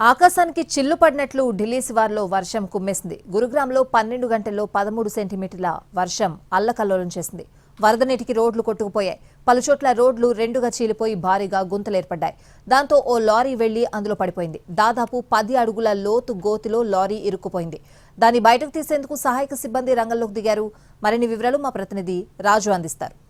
ఆకాశానికి చిల్లు పడినట్లు ఢిల్లీ శివార్లో వర్షం కుమ్మేసింది. గురుగ్రామ్లో పన్నెండు గంటల్లో పదమూడు సెంటీమీటర్ల వర్షం అల్లకల్లోలం చేసింది. వరద నీటికి రోడ్లు కొట్టుకుపోయాయి. పలుచోట్ల రోడ్లు రెండుగా చీలిపోయి భారీగా గుంతలేర్పడ్డాయి దాంతో ఓ లారీ వెళ్ళి అందులో పడిపోయింది. దాదాపు పది అడుగుల లోతు గోతిలో లారీ ఇరుక్కుపోయింది. దాన్ని బయటకు తీసేందుకు సహాయక సిబ్బంది రంగంలోకి దిగారు. మరిన్ని వివరాలు మా ప్రతినిధి రాజు అందిస్తారు.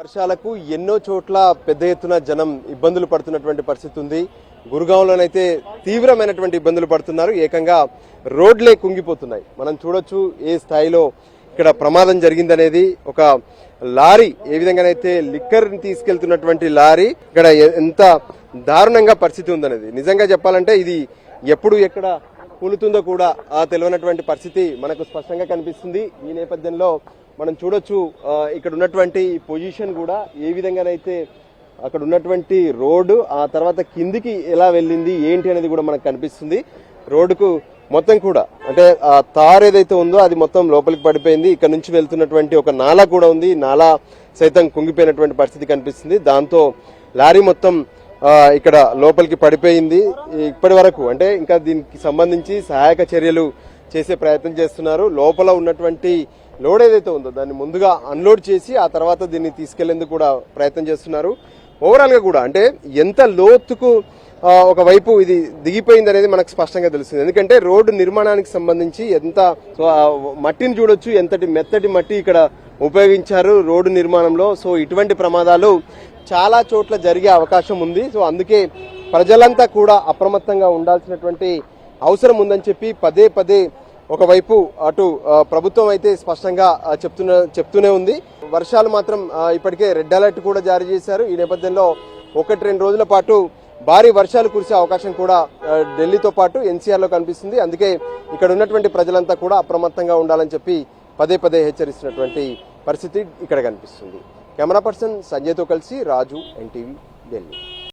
వర్షాలకు ఎన్నో చోట్ల పెద్ద ఎత్తున జనం ఇబ్బందులు పడుతున్నటువంటి పరిస్థితి ఉంది. గురుగాంలోనైతే తీవ్రమైనటువంటి ఇబ్బందులు పడుతున్నారు. ఏకంగా రోడ్లే కుంగిపోతున్నాయి. మనం చూడొచ్చు ఏ స్థాయిలో ఇక్కడ ప్రమాదం జరిగిందనేది. ఒక లారీ ఏ విధంగానైతే లిక్కర్ తీసుకెళ్తున్నటువంటి లారీ ఇక్కడ ఎంత దారుణంగా పరిస్థితి ఉందనేది. నిజంగా చెప్పాలంటే ఇది ఎప్పుడు ఎక్కడ కూలుతుందో కూడా ఆ తెలియనటువంటి పరిస్థితి మనకు స్పష్టంగా కనిపిస్తుంది. ఈ నేపథ్యంలో మనం చూడొచ్చు ఇక్కడ ఉన్నటువంటి పొజిషన్ కూడా ఏ విధంగానైతే అక్కడ ఉన్నటువంటి రోడ్డు ఆ తర్వాత కిందికి ఎలా వెళ్ళింది ఏంటి అనేది కూడా మనకు కనిపిస్తుంది. రోడ్డుకు మొత్తం కూడా అంటే ఆ తార్ ఏదైతే ఉందో అది మొత్తం లోపలికి పడిపోయింది. ఇక్కడ నుంచి వెళ్తున్నటువంటి ఒక నాలా కూడా ఉంది. నాలా సైతం కుంగిపోయినటువంటి పరిస్థితి కనిపిస్తుంది. దాంతో లారీ మొత్తం ఇక్కడ లోపలికి పడిపోయింది. ఇప్పటి వరకు అంటే ఇంకా దీనికి సంబంధించి సహాయక చర్యలు చేసే ప్రయత్నం చేస్తున్నారు. లోపల ఉన్నటువంటి లోడ్ ఏదైతే ఉందో దాన్ని ముందుగా అన్లోడ్ చేసి ఆ తర్వాత దీన్ని తీసుకెళ్ళేందుకు కూడా ప్రయత్నం చేస్తున్నారు. ఓవరాల్గా కూడా అంటే ఎంత లోతుకు ఒకవైపు ఇది దిగిపోయింది అనేది మనకు స్పష్టంగా తెలుస్తుంది. ఎందుకంటే రోడ్డు నిర్మాణానికి సంబంధించి ఎంత మట్టిని చూడొచ్చు. ఎంతటి మెత్తటి మట్టి ఇక్కడ ఉపయోగించారు రోడ్డు నిర్మాణంలో. సో ఇటువంటి ప్రమాదాలు చాలా చోట్ల జరిగే అవకాశం ఉంది. సో అందుకే ప్రజలంతా కూడా అప్రమత్తంగా ఉండాల్సినటువంటి అవసరం ఉందని చెప్పి పదే పదే ఒకవైపు అటు ప్రభుత్వం అయితే స్పష్టంగా చెప్తున్న చెప్తూనే ఉంది. వర్షాలు మాత్రం ఇప్పటికే రెడ్ అలర్ట్ కూడా జారీ చేశారు. ఈ నేపథ్యంలో ఒకటి రెండు రోజుల పాటు భారీ వర్షాలు కురిసే అవకాశం కూడా ఢిల్లీతో పాటు ఎన్సీఆర్లో కనిపిస్తుంది. అందుకే ఇక్కడ ఉన్నటువంటి ప్రజలంతా కూడా అప్రమత్తంగా ఉండాలని చెప్పి పదే పదే హెచ్చరిస్తున్నటువంటి పరిస్థితి ఇక్కడ కనిపిస్తుంది. కెమెరా పర్సన్ సంజయ్తో కలిసి రాజు ఎన్టీవీ ఢిల్లీ